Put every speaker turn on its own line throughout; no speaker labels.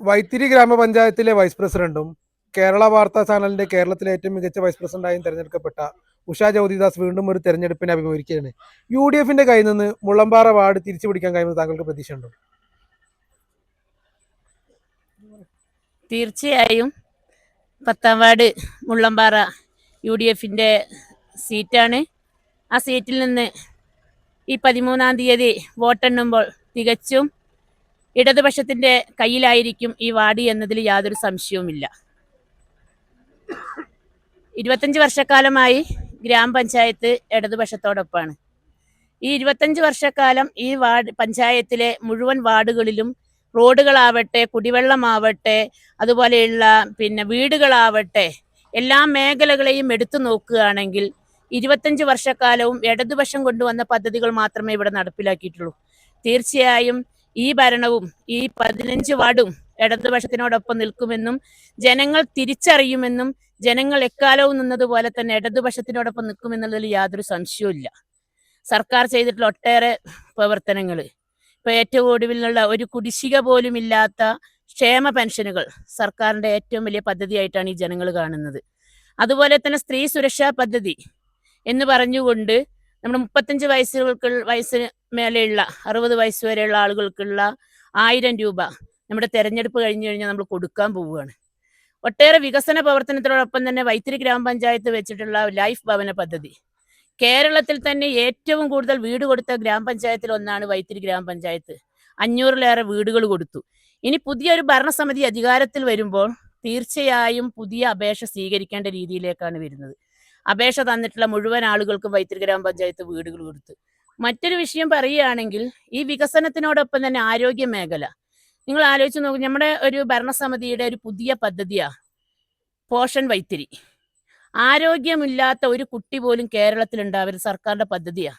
വൈത്തിരി ഗ്രാമപഞ്ചായത്തിലെ വൈസ് പ്രസിഡന്റും കേരള വാർത്താ ചാനലിന്റെ കേരളത്തിലെ ഏറ്റവും മികച്ച വൈസ് പ്രസിഡന്റായും തെരഞ്ഞെടുക്കപ്പെട്ട ഉഷ ജ്യോതിദാസ് വീണ്ടും ഒരു തെരഞ്ഞെടുപ്പിനെ അഭിമുഖീകരിക്കുകയാണ്. യു ഡി എഫിന്റെ കയ്യിൽ നിന്ന് മുള്ളമ്പാറ വാർഡ് തിരിച്ചു പിടിക്കാൻ കഴിയുമെന്ന് താങ്കൾക്ക് പ്രതീക്ഷയുണ്ടോ?
തീർച്ചയായും പത്താം വാർഡ് മുള്ളമ്പാറ യു ഡി എഫിന്റെ സീറ്റാണ്. ആ സീറ്റിൽ നിന്ന് ഈ പതിമൂന്നാം തീയതി വോട്ടെണ്ണുമ്പോൾ തികച്ചും ഇടതുപക്ഷത്തിന്റെ കയ്യിലായിരിക്കും ഈ വാടി എന്നതിൽ യാതൊരു സംശയവുമില്ല. ഇരുപത്തഞ്ച് വർഷക്കാലമായി ഗ്രാമപഞ്ചായത്ത് ഇടതുപക്ഷത്തോടൊപ്പമാണ് ഈ ഇരുപത്തഞ്ച് വർഷക്കാലം ഈ വാർഡ് പഞ്ചായത്തിലെ മുഴുവൻ വാർഡുകളിലും റോഡുകളാവട്ടെ കുടിവെള്ളമാവട്ടെ അതുപോലെയുള്ള പിന്നെ വീടുകളാവട്ടെ എല്ലാ മേഖലകളെയും എടുത്തു നോക്കുകയാണെങ്കിൽ ഇരുപത്തഞ്ച് വർഷക്കാലവും ഇടതുപക്ഷം കൊണ്ടുവന്ന പദ്ധതികൾ മാത്രമേ ഇവിടെ നടപ്പിലാക്കിയിട്ടുള്ളൂ. തീർച്ചയായും ഈ ഭരണവും ഈ പതിനഞ്ച് വാർഡും ഇടതുപക്ഷത്തിനോടൊപ്പം നിൽക്കുമെന്നും ജനങ്ങൾ തിരിച്ചറിയുമെന്നും ജനങ്ങൾ എക്കാലവും നിന്നതുപോലെ തന്നെ ഇടതുപക്ഷത്തിനോടൊപ്പം നിൽക്കുമെന്നുള്ളതിൽ യാതൊരു സംശയവുമില്ല. സർക്കാർ ചെയ്തിട്ടുള്ള ഒട്ടേറെ പ്രവർത്തനങ്ങൾ ഇപ്പൊ ഏറ്റവും ഒടുവിലുള്ള ഒരു കുടിശ്ശിക പോലും ഇല്ലാത്ത ക്ഷേമ പെൻഷനുകൾ സർക്കാരിന്റെ ഏറ്റവും വലിയ പദ്ധതിയായിട്ടാണ് ഈ ജനങ്ങൾ കാണുന്നത്. അതുപോലെ തന്നെ സ്ത്രീ സുരക്ഷാ പദ്ധതി എന്ന് പറഞ്ഞുകൊണ്ട് നമ്മുടെ മുപ്പത്തഞ്ച് വയസ്സുകൾക്ക് വയസ്സിന് മേലെയുള്ള അറുപത് വയസ്സ് വരെയുള്ള ആളുകൾക്കുള്ള ആയിരം രൂപ നമ്മുടെ തെരഞ്ഞെടുപ്പ് കഴിഞ്ഞു കഴിഞ്ഞാൽ നമ്മൾ കൊടുക്കാൻ പോവുകയാണ്. ഒട്ടേറെ വികസന പ്രവർത്തനത്തോടൊപ്പം തന്നെ വൈത്തിരി ഗ്രാമപഞ്ചായത്ത് വെച്ചിട്ടുള്ള ലൈഫ് ഭവന പദ്ധതി. കേരളത്തിൽ തന്നെ ഏറ്റവും കൂടുതൽ വീട് കൊടുത്ത ഗ്രാമപഞ്ചായത്തിൽ ഒന്നാണ് വൈത്തിരി ഗ്രാമപഞ്ചായത്ത്. അഞ്ഞൂറിലേറെ വീടുകൾ കൊടുത്തു. ഇനി പുതിയൊരു ഭരണസമിതി അധികാരത്തിൽ വരുമ്പോൾ തീർച്ചയായും പുതിയ അപേക്ഷ സ്വീകരിക്കേണ്ട രീതിയിലേക്കാണ് വരുന്നത്. അപേക്ഷ തന്നിട്ടുള്ള മുഴുവൻ ആളുകൾക്കും വൈത്തിരി ഗ്രാമപഞ്ചായത്ത് വീടുകൾ കൊടുത്തു. മറ്റൊരു വിഷയം പറയുകയാണെങ്കിൽ ഈ വികസനത്തിനോടൊപ്പം തന്നെ ആരോഗ്യ മേഖല. നിങ്ങൾ ആലോചിച്ച് നോക്കും നമ്മുടെ ഒരു ഭരണസമിതിയുടെ ഒരു പുതിയ പദ്ധതിയാ പോഷൻ വൈത്തിരി. ആരോഗ്യമില്ലാത്ത ഒരു കുട്ടി പോലും കേരളത്തിൽ സർക്കാരിന്റെ പദ്ധതിയാ.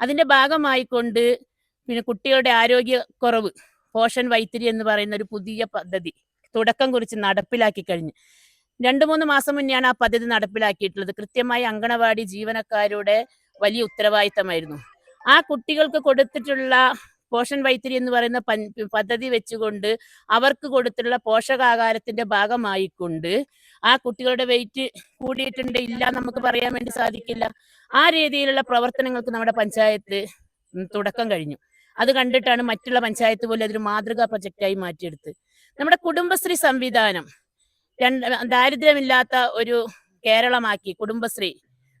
അതിന്റെ ഭാഗമായിക്കൊണ്ട് പിന്നെ കുട്ടികളുടെ ആരോഗ്യക്കുറവ് പോഷൻ വൈത്തിരി എന്ന് പറയുന്ന ഒരു പുതിയ പദ്ധതി തുടക്കം കുറിച്ച് നടപ്പിലാക്കി കഴിഞ്ഞു. രണ്ടു മൂന്ന് മാസം മുന്നെയാണ് ആ പദ്ധതി നടപ്പിലാക്കിയിട്ടുള്ളത്. കൃത്യമായി അങ്കണവാടി ജീവനക്കാരുടെ വലിയ ഉത്തരവാദിത്തമായിരുന്നു. ആ കുട്ടികൾക്ക് കൊടുത്തിട്ടുള്ള പോഷൻ വൈത്തിരി എന്ന് പറയുന്ന പദ്ധതി വെച്ചുകൊണ്ട് അവർക്ക് കൊടുത്തിട്ടുള്ള പോഷകാഹാരത്തിന്റെ ഭാഗമായിക്കൊണ്ട് ആ കുട്ടികളുടെ വെയിറ്റ് കൂടിയിട്ടുണ്ട് ഇല്ല നമുക്ക് പറയാൻ വേണ്ടി സാധിക്കില്ല. ആ രീതിയിലുള്ള പ്രവർത്തനങ്ങൾക്ക് നമ്മുടെ പഞ്ചായത്ത് തുടക്കം കഴിഞ്ഞു. അത് കണ്ടിട്ടാണ് മറ്റുള്ള പഞ്ചായത്ത് പോലും അതൊരു മാതൃകാ പ്രൊജക്റ്റായി മാറ്റിയെടുത്ത്. നമ്മുടെ കുടുംബശ്രീ സംവിധാനം രണ്ട് ദാരിദ്ര്യമില്ലാത്ത ഒരു കേരളമാക്കി കുടുംബശ്രീ.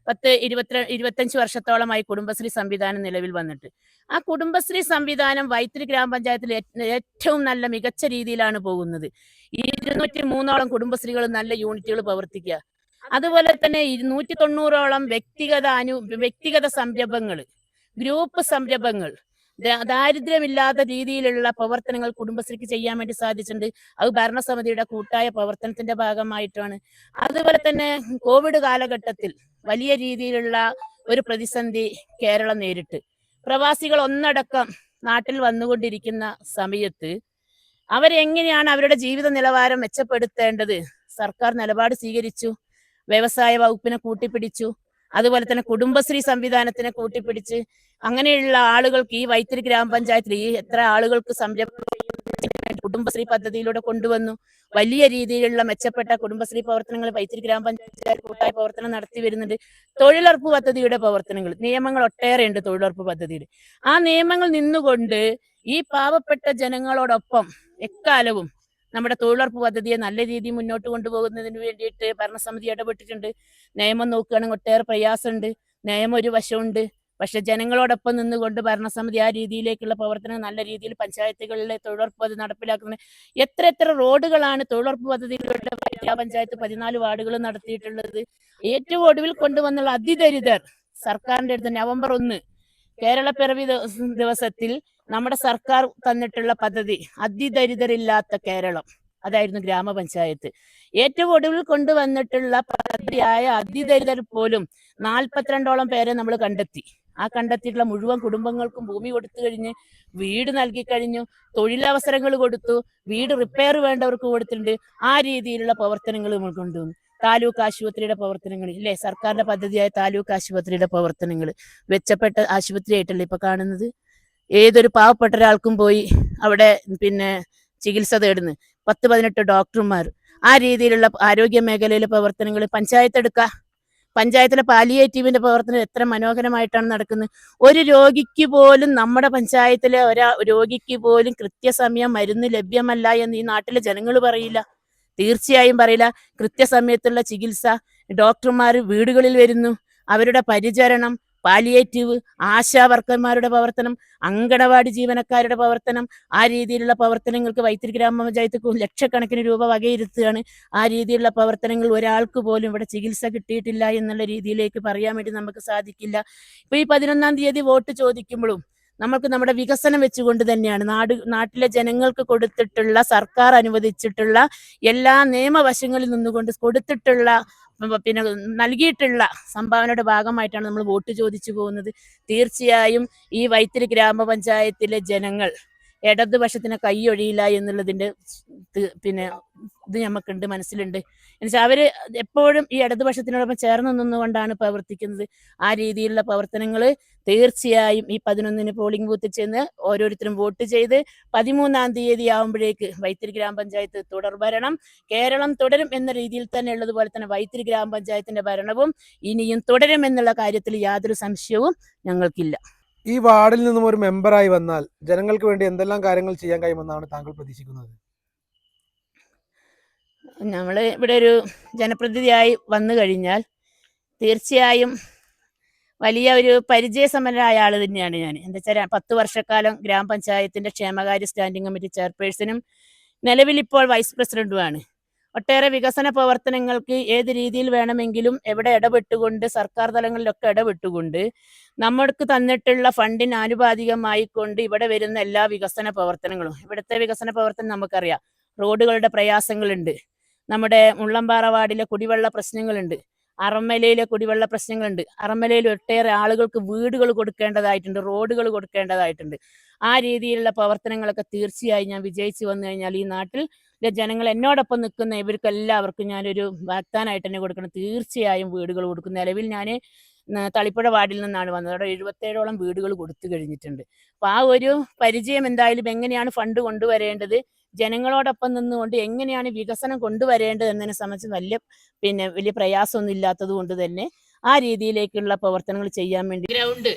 പത്ത് ഇരുപത്തി ഇരുപത്തഞ്ച് വർഷത്തോളമായി കുടുംബശ്രീ സംവിധാനം നിലവിൽ വന്നിട്ട്. ആ കുടുംബശ്രീ സംവിധാനം വൈത്തിരി ഗ്രാമപഞ്ചായത്തിൽ ഏറ്റവും നല്ല മികച്ച രീതിയിലാണ് പോകുന്നത്. ഇരുന്നൂറ്റി മൂന്നോളം കുടുംബശ്രീകൾ നല്ല യൂണിറ്റുകൾ പ്രവർത്തിക്കുക. അതുപോലെ തന്നെ ഇരുന്നൂറ്റി തൊണ്ണൂറോളം വ്യക്തിഗത അനു വ്യക്തിഗത സംരംഭങ്ങൾ ഗ്രൂപ്പ് സംരംഭങ്ങൾ ദാരിദ്ര്യമില്ലാത്ത രീതിയിലുള്ള പ്രവർത്തനങ്ങൾ കുടുംബശ്രീക്ക് ചെയ്യാൻ വേണ്ടി സാധിച്ചിട്ടുണ്ട്. അത് ഭരണസമിതിയുടെ കൂട്ടായ പ്രവർത്തനത്തിന്റെ ഭാഗമായിട്ടാണ്. അതുപോലെ തന്നെ കോവിഡ് കാലഘട്ടത്തിൽ വലിയ രീതിയിലുള്ള ഒരു പ്രതിസന്ധി കേരളം നേരിട്ട്. പ്രവാസികൾ ഒന്നടക്കം നാട്ടിൽ വന്നുകൊണ്ടിരിക്കുന്ന സമയത്ത് അവരെങ്ങനെയാണ് അവരുടെ ജീവിത നിലവാരം മെച്ചപ്പെടുത്തേണ്ടത്? സർക്കാർ നിലപാട് സ്വീകരിച്ചു വ്യവസായ വകുപ്പിനെ കൂട്ടിപ്പിടിച്ചു അതുപോലെ തന്നെ കുടുംബശ്രീ സംവിധാനത്തിനെ കൂട്ടിപ്പിടിച്ച് അങ്ങനെയുള്ള ആളുകൾക്ക് ഈ വൈത്തിരി ഗ്രാമപഞ്ചായത്തിൽ ഈ എത്ര ആളുകൾക്ക് സംരംഭം കുടുംബശ്രീ പദ്ധതിയിലൂടെ കൊണ്ടുവന്നു. വലിയ രീതിയിലുള്ള മെച്ചപ്പെട്ട കുടുംബശ്രീ പ്രവർത്തനങ്ങൾ വൈത്തിരി ഗ്രാമപഞ്ചായത്ത് കൂട്ടായ പ്രവർത്തനം നടത്തി വരുന്നുണ്ട്. തൊഴിലുറപ്പ് പദ്ധതിയുടെ പ്രവർത്തനങ്ങൾ നിയമങ്ങൾ ഒട്ടേറെ ഉണ്ട് തൊഴിലുറപ്പ് പദ്ധതിയുടെ ആ നിയമങ്ങൾ നിന്നുകൊണ്ട് ഈ പാവപ്പെട്ട ജനങ്ങളോടൊപ്പം എക്കാലവും നമ്മുടെ തൊഴിലുറപ്പ് പദ്ധതിയെ നല്ല രീതിയിൽ മുന്നോട്ട് കൊണ്ടുപോകുന്നതിന് വേണ്ടിയിട്ട് ഭരണസമിതി ഇടപെട്ടിട്ടുണ്ട്. നിയമം നോക്കുകയാണെങ്കിൽ ഒട്ടേറെ പ്രയാസമുണ്ട്. നിയമം ഒരു വശമുണ്ട്. പക്ഷെ ജനങ്ങളോടൊപ്പം നിന്നുകൊണ്ട് ഭരണസമിതി ആ രീതിയിലേക്കുള്ള പ്രവർത്തനം നല്ല രീതിയിൽ പഞ്ചായത്തുകളിലെ തൊഴിലുറപ്പ് പദ്ധതി നടപ്പിലാക്കുന്നത്. എത്ര എത്ര റോഡുകളാണ് തൊഴിലുറപ്പ് പദ്ധതിയിലൂടെ പഞ്ചായത്ത് പതിനാല് വാർഡുകൾ നടത്തിയിട്ടുള്ളത്. ഏറ്റവും ഒടുവിൽ കൊണ്ടുവന്നുള്ള അതിദരിദ്രർ സർക്കാരിന്റെ അടുത്ത് നവംബർ ഒന്ന് കേരള പിറവി ദിവസത്തിൽ നമ്മുടെ സർക്കാർ തന്നിട്ടുള്ള പദ്ധതി അതിദരിദ്രരില്ലാത്ത കേരളം അതായിരുന്നു ഗ്രാമപഞ്ചായത്ത്. ഏറ്റവും ഒടുവിൽ കൊണ്ടുവന്നിട്ടുള്ള പദ്ധതിയായ അതിദരിദ്രർ പോലും നാൽപ്പത്തിരണ്ടോളം പേരെ നമ്മൾ കണ്ടെത്തി. ആ കണ്ടെത്തിയിട്ടുള്ള മുഴുവൻ കുടുംബങ്ങൾക്കും ഭൂമി കൊടുത്തു കഴിഞ്ഞ് വീട് നൽകി കഴിഞ്ഞു തൊഴിലവസരങ്ങൾ കൊടുത്തു വീട് റിപ്പയർ വേണ്ടവർക്ക് കൊടുത്തിട്ടുണ്ട്. ആ രീതിയിലുള്ള പ്രവർത്തനങ്ങൾ നമ്മൾ കൊണ്ടുവന്നു. താലൂക്ക് ആശുപത്രിയുടെ പ്രവർത്തനങ്ങൾ ഇല്ലേ? സർക്കാരിന്റെ പദ്ധതിയായ താലൂക്ക് ആശുപത്രിയുടെ പ്രവർത്തനങ്ങൾ മെച്ചപ്പെട്ട ആശുപത്രിയായിട്ടല്ലേ ഇപ്പൊ കാണുന്നത്? ഏതൊരു പാവപ്പെട്ട ഒരാൾക്കും പോയി അവിടെ പിന്നെ ചികിത്സ തേടുന്നു. പത്ത് പതിനെട്ട് ഡോക്ടർമാർ. ആ രീതിയിലുള്ള ആരോഗ്യ മേഖലയിലെ പ്രവർത്തനങ്ങൾ പഞ്ചായത്ത് എടുക്കുക പഞ്ചായത്തിലെ പാലിയേറ്റീവിന്റെ പ്രവർത്തനം എത്ര മനോഹരമായിട്ടാണ് നടക്കുന്നത്. ഒരു രോഗിക്ക് പോലും നമ്മുടെ പഞ്ചായത്തിലെ ഒരാ രോഗിക്ക് പോലും കൃത്യസമയം മരുന്ന് ലഭ്യമല്ല എന്ന് ഈ നാട്ടിലെ ജനങ്ങൾ പറയില്ല. തീർച്ചയായും പറയില്ല. കൃത്യസമയത്തുള്ള ചികിത്സ ഡോക്ടർമാർ വീടുകളിൽ വരുന്നു. അവരുടെ പരിചരണം പാലിയേറ്റീവ് ആശാ വർക്കർമാരുടെ പ്രവർത്തനം അങ്കണവാടി ജീവനക്കാരുടെ പ്രവർത്തനം ആ രീതിയിലുള്ള പ്രവർത്തനങ്ങൾക്ക് വൈത്തിരി ഗ്രാമപഞ്ചായത്ത് ലക്ഷക്കണക്കിന് രൂപ വകയിരുത്തുകയാണ്. ആ രീതിയിലുള്ള പ്രവർത്തനങ്ങൾ ഒരാൾക്ക് പോലും ഇവിടെ ചികിത്സ കിട്ടിയിട്ടില്ല എന്നുള്ള രീതിയിലേക്ക് പറയാൻ വേണ്ടി നമുക്ക് സാധിക്കില്ല. ഇപ്പൊ ഈ പതിനൊന്നാം തീയതി വോട്ട് ചോദിക്കുമ്പോഴും നമുക്ക് നമ്മുടെ വികസനം വെച്ചുകൊണ്ട് തന്നെയാണ് നാട് നാട്ടിലെ ജനങ്ങൾക്ക് കൊടുത്തിട്ടുള്ള സർക്കാർ അനുവദിച്ചിട്ടുള്ള എല്ലാ നിയമവശങ്ങളിൽ നിന്നുകൊണ്ട് കൊടുത്തിട്ടുള്ള പിന്നെ നൽകിയിട്ടുള്ള സംഭാവനയുടെ ഭാഗമായിട്ടാണ് നമ്മൾ വോട്ട് ചോദിച്ചു പോകുന്നത്. തീർച്ചയായും ഈ വൈത്തിരി ഗ്രാമപഞ്ചായത്തിലെ ജനങ്ങൾ ഇടതുപക്ഷത്തിന് കൈയൊഴിയില്ല എന്നുള്ളതിന്റെ പിന്നെ ഇത് നമുക്കുണ്ട് മനസ്സിലുണ്ട്. എന്നുവെച്ചാൽ അവർ എപ്പോഴും ഈ ഇടതുപക്ഷത്തിനോടൊപ്പം ചേർന്ന് നിന്നുകൊണ്ടാണ് പ്രവർത്തിക്കുന്നത്. ആ രീതിയിലുള്ള പ്രവർത്തനങ്ങൾ തീർച്ചയായും ഈ പതിനൊന്നിന് പോളിംഗ് ബൂത്തിൽ ചെന്ന് ഓരോരുത്തരും വോട്ട് ചെയ്ത് പതിമൂന്നാം തീയതി ആവുമ്പോഴേക്ക് വൈത്തിരി ഗ്രാമപഞ്ചായത്ത് തുടർ ഭരണം. കേരളം തുടരും എന്ന രീതിയിൽ തന്നെ ഉള്ളതുപോലെ തന്നെ വൈത്തിരി ഗ്രാമപഞ്ചായത്തിന്റെ ഭരണവും ഇനിയും തുടരും എന്നുള്ള കാര്യത്തിൽ യാതൊരു സംശയവും ഞങ്ങൾക്കില്ല.
ഈ വാർഡിൽ നിന്നും ഒരു മെമ്പറായി വന്നാൽ ജനങ്ങൾക്ക് വേണ്ടി എന്തെല്ലാം കാര്യങ്ങൾ ചെയ്യാൻ കഴിയുമെന്നാണ് താങ്കൾ പ്രതീക്ഷിക്കുന്നത്?
നമ്മൾ ഇവിടെ ഒരു ജനപ്രതിനിധിയായി വന്നു കഴിഞ്ഞാൽ തീർച്ചയായും വലിയ ഒരു പരിചയസമ്പന്നരായ ആൾ തന്നെയാണ് ഞാൻ. എന്താ വെച്ചാൽ പത്ത് വർഷക്കാലം ഗ്രാമപഞ്ചായത്തിന്റെ ക്ഷേമകാര്യ സ്റ്റാൻഡിംഗ് കമ്മിറ്റി ചെയർപേഴ്സണും നിലവിൽ ഇപ്പോൾ വൈസ് പ്രസിഡന്റുമാണ്. ഒട്ടേറെ വികസന പ്രവർത്തനങ്ങൾക്ക് ഏത് രീതിയിൽ വേണമെങ്കിലും എവിടെ ഇടപെട്ടുകൊണ്ട് സർക്കാർ തലങ്ങളിലൊക്കെ ഇടപെട്ടുകൊണ്ട് നമ്മൾക്ക് തന്നിട്ടുള്ള ഫണ്ടിന് ആനുപാതികമായി കൊണ്ട് ഇവിടെ വരുന്ന എല്ലാ വികസന പ്രവർത്തനങ്ങളും. ഇവിടുത്തെ വികസന പ്രവർത്തനം നമുക്കറിയാം. റോഡുകളുടെ പ്രയാസങ്ങളുണ്ട്. നമ്മുടെ മുള്ളമ്പാറ വാർഡിലെ കുടിവെള്ള പ്രശ്നങ്ങളുണ്ട്. അറമ്മലയിലെ കുടിവെള്ള പ്രശ്നങ്ങളുണ്ട്. അറമ്മലയിൽ ഒട്ടേറെ ആളുകൾക്ക് വീടുകൾ കൊടുക്കേണ്ടതായിട്ടുണ്ട് റോഡുകൾ കൊടുക്കേണ്ടതായിട്ടുണ്ട്. ആ രീതിയിലുള്ള പ്രവർത്തനങ്ങളൊക്കെ തീർച്ചയായും ഞാൻ വിജയിച്ചു വന്നു കഴിഞ്ഞാൽ ഈ നാട്ടിൽ ജനങ്ങൾ എന്നോടൊപ്പം നിൽക്കുന്ന ഇവർക്ക് എല്ലാവർക്കും ഞാനൊരു വാഗ്ദാനമായിട്ട് തന്നെ കൊടുക്കണം. തീർച്ചയായും വീടുകൾ കൊടുക്കും. നിലവിൽ ഞാൻ തളിപ്പുഴ വാർഡിൽ നിന്നാണ് വന്നത്. അവിടെ എഴുപത്തേഴോളം വീടുകൾ കൊടുത്തു കഴിഞ്ഞിട്ടുണ്ട്. അപ്പൊ ആ ഒരു പരിചയം എന്തായാലും എങ്ങനെയാണ് ഫണ്ട് കൊണ്ടുവരേണ്ടത്? ജനങ്ങളോടൊപ്പം നിന്നുകൊണ്ട് എങ്ങനെയാണ് വികസനം കൊണ്ടുവരേണ്ടത് എന്നതിനെ സംബന്ധിച്ച് വലിയ പിന്നെ വലിയ പ്രയാസമൊന്നും ഇല്ലാത്തത് കൊണ്ട് തന്നെ ആ രീതിയിലേക്കുള്ള പ്രവർത്തനങ്ങൾ ചെയ്യാൻ വേണ്ടി ഗ്രൗണ്ട്.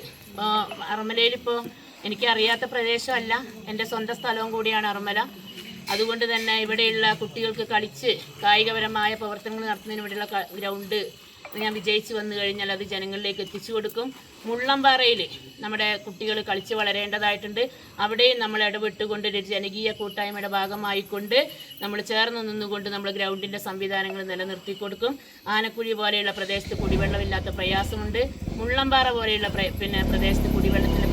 അറമലയിൽ ഇപ്പോൾ എനിക്ക് അറിയാത്ത പ്രദേശമല്ല. എന്റെ സ്വന്തം സ്ഥലവും കൂടിയാണ് അറമല. അതുകൊണ്ട് തന്നെ ഇവിടെയുള്ള കുട്ടികൾക്ക് കളിച്ച് കായികപരമായ പ്രവർത്തനങ്ങൾ നടത്തുന്നതിന് ഇവിടെയുള്ള ഗ്രൗണ്ട് ഞാൻ വിജയിച്ചു വന്നു കഴിഞ്ഞാൽ അത് ജനങ്ങളിലേക്ക് എത്തിച്ചു കൊടുക്കും. മുള്ളംപാറയിൽ നമ്മുടെ കുട്ടികൾ കളിച്ച് വളരേണ്ടതായിട്ടുണ്ട്. അവിടെയും നമ്മൾ ഇടപെട്ടുകൊണ്ട് ഒരു ജനകീയ കൂട്ടായ്മയുടെ ഭാഗമായിക്കൊണ്ട് നമ്മൾ ചേർന്ന് നിന്നുകൊണ്ട് നമ്മൾ ഗ്രൗണ്ടിന്റെ സംവിധാനങ്ങൾ നിലനിർത്തി കൊടുക്കും. ആനക്കുഴി പോലെയുള്ള പ്രദേശത്ത് കുടിവെള്ളമില്ലാത്ത പ്രയാസമുണ്ട്. മുള്ളംപാറ പോലെയുള്ള പിന്നെ പ്രദേശത്ത് നേരിടുന്നുണ്ട്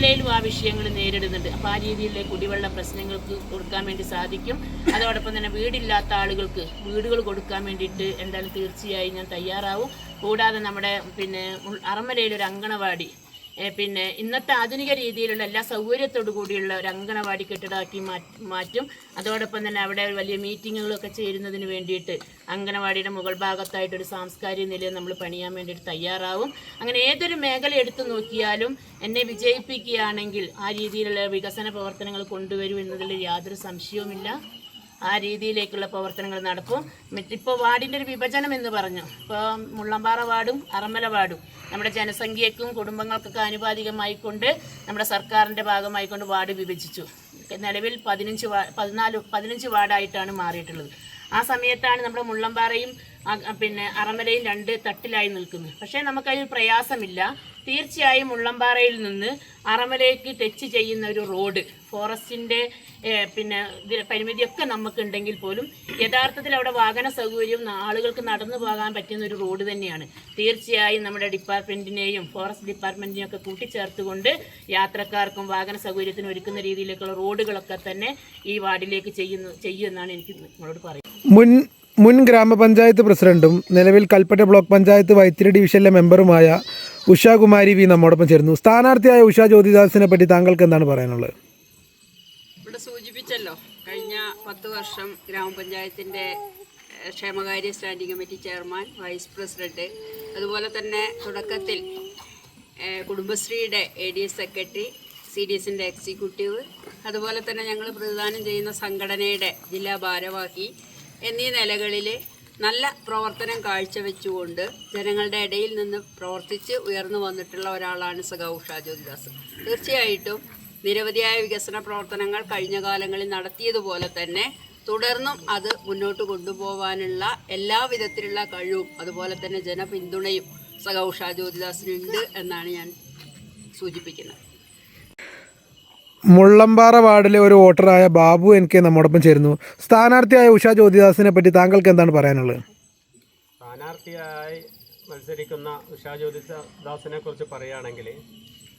അറമലയിലും ആ വിഷയങ്ങൾ നേരിടുന്നുണ്ട്. അപ്പോൾ ആ രീതിയിലെ കുടിവെള്ള പ്രശ്നങ്ങൾക്ക് കൊടുക്കാൻ വേണ്ടി സാധിക്കും. അതോടൊപ്പം തന്നെ വീടില്ലാത്ത ആളുകൾക്ക് വീടുകൾ കൊടുക്കാൻ വേണ്ടിയിട്ട് എന്തായാലും തീർച്ചയായും ഞാൻ തയ്യാറാവും. കൂടാതെ നമ്മുടെ പിന്നെ അറമലയിൽ ഒരു അങ്കണവാടി പിന്നെ ഇന്നത്തെ ആധുനിക രീതിയിലുള്ള എല്ലാ സൗകര്യത്തോടു കൂടിയുള്ള ഒരു അങ്കണവാടി കെട്ടിടമാക്കി മാറ്റും അതോടൊപ്പം തന്നെ അവിടെ വലിയ മീറ്റിങ്ങുകളൊക്കെ ചേരുന്നതിന് വേണ്ടിയിട്ട് അങ്കണവാടിയുടെ മുകൾ ഭാഗത്തായിട്ടൊരു സാംസ്കാരിക നിലയം നമ്മൾ പണിയാൻ വേണ്ടിയിട്ട് തയ്യാറാവും. അങ്ങനെ ഏതൊരു മേഖല എടുത്തു നോക്കിയാലും എന്നെ വിജയിപ്പിക്കുകയാണെങ്കിൽ ആ രീതിയിലുള്ള വികസന പ്രവർത്തനങ്ങൾ കൊണ്ടുവരും എന്നതിൽ യാതൊരു സംശയവുമില്ല. ആ രീതിയിലേക്കുള്ള പ്രവർത്തനങ്ങൾ നടക്കും. ഇപ്പോൾ വാർഡിന്റെ ഒരു വിഭജനം എന്ന് പറഞ്ഞു. ഇപ്പോൾ മുള്ളമ്പാറ വാർഡും അറമ്മല വാർഡും നമ്മുടെ ജനസംഖ്യക്കും കുടുംബങ്ങൾക്കൊക്കെ ആനുപാതികമായി കൊണ്ട് നമ്മുടെ സർക്കാരിന്റെ ഭാഗമായിക്കൊണ്ട് വാർഡ് വിഭജിച്ചു. നിലവിൽ പതിനഞ്ച് വാ പതിനാല് പതിനഞ്ച് വാർഡായിട്ടാണ് മാറിയിട്ടുള്ളത്. ആ സമയത്താണ് നമ്മുടെ മുള്ളമ്പാറയും പിന്നെ അറമലയും രണ്ട് തട്ടിലായി നിൽക്കുന്നത്. പക്ഷേ നമുക്കതിൽ പ്രയാസമില്ല. തീർച്ചയായും മുള്ളമ്പാറയിൽ നിന്ന് അറമലയ്ക്ക് ടച്ച് ചെയ്യുന്ന ഒരു റോഡ് ഫോറസ്റ്റിന്റെ പിന്നെ പരിമിതിയൊക്കെ നമുക്കുണ്ടെങ്കിൽ പോലും യഥാർത്ഥത്തിൽ അവിടെ വാഹന സൗകര്യവും ആളുകൾക്ക് നടന്നു പോകാൻ പറ്റുന്ന ഒരു റോഡ് തന്നെയാണ്. തീർച്ചയായും നമ്മുടെ ഡിപ്പാർട്ട്മെന്റിനെയും ഫോറസ്റ്റ് ഡിപ്പാർട്ട്മെന്റിനെയും ഒക്കെ കൂട്ടിച്ചേർത്തുകൊണ്ട് യാത്രക്കാർക്കും വാഹന സൗകര്യത്തിന് ഒരുക്കുന്ന രീതിയിലേക്കുള്ള റോഡുകളൊക്കെ തന്നെ ഈ വാർഡിലേക്ക് ചെയ്യുന്നു ചെയ്യുമെന്നാണ് എനിക്ക് നിങ്ങളോട് പറയുന്നത്.
മുൻ മുൻ ഗ്രാമപഞ്ചായത്ത് പ്രസിഡന്റും നിലവിൽ കൽപ്പറ്റ ബ്ലോക്ക് പഞ്ചായത്ത് വൈത്തിരി ഡിവിഷനിലെ മെമ്പറുമായ ഉഷാകുമാരി വി നമ്മോടൊപ്പം ചേരുന്നു. സ്ഥാനാർത്ഥിയായ ഉഷാ ജ്യോതിദാസിനെ പറ്റി താങ്കൾക്ക് എന്താണ് പറയാനുള്ളത്?
ഇവിടെ സൂചിപ്പിച്ചല്ലോ കഴിഞ്ഞ പത്ത് വർഷം ഗ്രാമപഞ്ചായത്തിന്റെ ക്ഷേമകാര്യ standing committee chairman vice president അതുപോലെ തന്നെ തുടക്കത്തിൽ കുടുംബശ്രീയുടെ A D S secretary C D എസിന്റെ എക്സിക്യൂട്ടീവ് അതുപോലെ തന്നെ ഞങ്ങൾ പ്രതിദാനം ചെയ്യുന്ന സംഘടനയുടെ ജില്ലാ ഭാരവാഹി എന്നീ നിലകളിൽ നല്ല പ്രവർത്തനം കാഴ്ചവെച്ചുകൊണ്ട് ജനങ്ങളുടെ ഇടയിൽ നിന്ന് പ്രവർത്തിച്ച് ഉയർന്നു വന്നിട്ടുള്ള ഒരാളാണ് സഖാവ് ജ്യോതിദാസ്. തീർച്ചയായിട്ടും നിരവധിയായ വികസന പ്രവർത്തനങ്ങൾ കഴിഞ്ഞ കാലങ്ങളിൽ നടത്തിയതുപോലെ തന്നെ തുടർന്നും അത് മുന്നോട്ട് കൊണ്ടുപോകാനുള്ള എല്ലാ വിധത്തിലുള്ള കഴിവും അതുപോലെ തന്നെ ജനപിന്തുണയും ഉഷാ ജ്യോതിദാസിനുണ്ട് എന്നാണ് ഞാൻ സൂചിപ്പിക്കുന്നത്.
മുള്ളമ്പാറ വാർഡിലെ ഒരു വോട്ടറായ ബാബു എൻ കെ നമ്മോടൊപ്പം ചേരുന്നു. സ്ഥാനാർത്ഥിയായ ഉഷ ജ്യോതിദാസിനെ പറ്റി താങ്കൾക്ക് എന്താണ് പറയാനുള്ളത്?
സ്ഥാനാർത്ഥിയായി മത്സരിക്കുന്ന ഉഷ ജ്യോതിദാസിനെ കുറിച്ച് പറയുകയാണെങ്കിൽ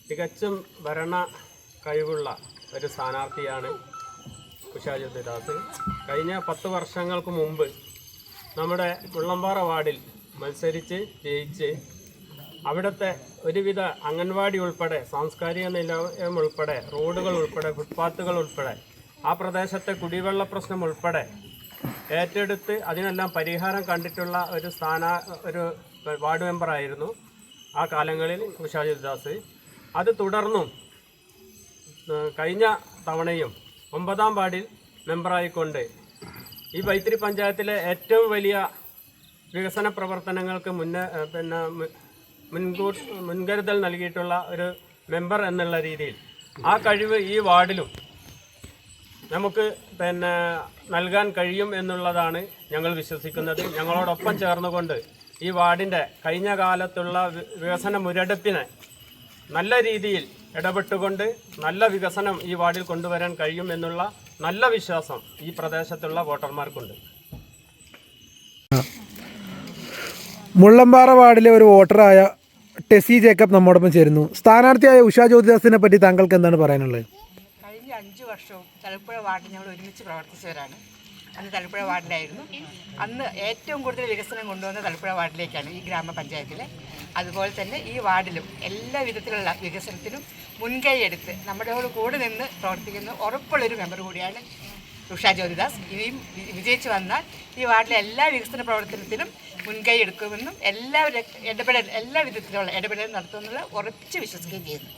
തികച്ചും ഭരണ കഴിവുള്ള ഒരു സ്ഥാനാർത്ഥിയാണ് ഉഷാ ദാസ് കഴിഞ്ഞ പത്ത് വർഷങ്ങൾക്ക് മുമ്പ് നമ്മുടെ മുള്ളമ്പാറ വാർഡിൽ മത്സരിച്ച് ജയിച്ച് അവിടുത്തെ ഒരുവിധ അംഗൻവാടി ഉൾപ്പെടെ സാംസ്കാരിക നിലയം ഉൾപ്പെടെ റോഡുകൾ ഉൾപ്പെടെ ഫുട്പാത്തുകൾ ഉൾപ്പെടെ ആ പ്രദേശത്തെ കുടിവെള്ള പ്രശ്നം ഉൾപ്പെടെ ഏറ്റെടുത്ത് അതിനെല്ലാം പരിഹാരം കണ്ടിട്ടുള്ള ഒരു സ്ഥാന ഒരു വാർഡ് മെമ്പറായിരുന്നു ആ കാലങ്ങളിൽ ഉഷാജിദാസ് അത് തുടർന്നും കഴിഞ്ഞ തവണയും ഒമ്പതാം വാർഡിൽ മെമ്പറായിക്കൊണ്ട് ഈ വൈത്തിരി പഞ്ചായത്തിലെ ഏറ്റവും വലിയ വികസന പ്രവർത്തനങ്ങൾക്ക് മുന്നേ പിന്നെ മുൻകൂർ മുൻകരുതൽ നൽകിയിട്ടുള്ള ഒരു മെമ്പർ എന്നുള്ള രീതിയിൽ ആ കഴിവ് ഈ വാർഡിലും നമുക്ക് പിന്നെ നൽകാൻ കഴിയും എന്നുള്ളതാണ് ഞങ്ങൾ വിശ്വസിക്കുന്നത്. ഞങ്ങളോടൊപ്പം ചേർന്നുകൊണ്ട് ഈ വാർഡിന്റെ കഴിഞ്ഞ കാലത്തുള്ള വികസന മുരടിപ്പിനെ നല്ല രീതിയിൽ ഇടപെട്ടുകൊണ്ട് നല്ല വികസനം ഈ വാർഡിൽ കൊണ്ടുവരാൻ കഴിയുമെന്നുള്ള നല്ല വിശ്വാസം ഈ പ്രദേശത്തുള്ള വോട്ടർമാർക്കുണ്ട്.
മുള്ളമ്പാറ വാർഡിലെ ഒരു വോട്ടറായ ടെസി ജേക്കബ് നമ്മോടൊപ്പം ചേരുന്നു. സ്ഥാനാർത്ഥിയായ ഉഷാ ജ്യോതിദാസിനെ പറ്റി താങ്കൾക്ക് എന്താണ് പറയാനുള്ളത്?
കഴിഞ്ഞ അഞ്ച് വർഷവും തലപ്പുഴ വാർഡിൽ ഞങ്ങൾ ഒരുമിച്ച് പ്രവർത്തിച്ചവരാണ്. അന്ന് തലപ്പുഴ വാർഡിലായിരുന്നു. അന്ന് ഏറ്റവും കൂടുതൽ വികസനം കൊണ്ടുവന്ന തലപ്പുഴ വാർഡിലേക്കാണ് ഈ ഗ്രാമപഞ്ചായത്തിലെ. അതുപോലെ തന്നെ ഈ വാർഡിലും എല്ലാ വിധത്തിലുള്ള വികസനത്തിനും മുൻകൈ എടുത്ത് നമ്മുടെയോട് കൂടെ നിന്ന് പ്രവർത്തിക്കുന്ന ഉറപ്പുള്ളൊരു മെമ്പർ കൂടിയാണ് ഉഷ ജ്യോതിദാസ്. ഇനിയും വിജയിച്ചു വന്നാൽ ഈ വാർഡിലെ എല്ലാ വികസന പ്രവർത്തനത്തിലും മുൻകൈ എടുക്കുമെന്നും എല്ലാവരും ഇടപെടൽ എല്ലാ വിധത്തിലുള്ള ഇടപെടൽ നടത്തുമെന്നുള്ള ഉറച്ചു വിശ്വസിക്കുകയും ചെയ്യുന്നു.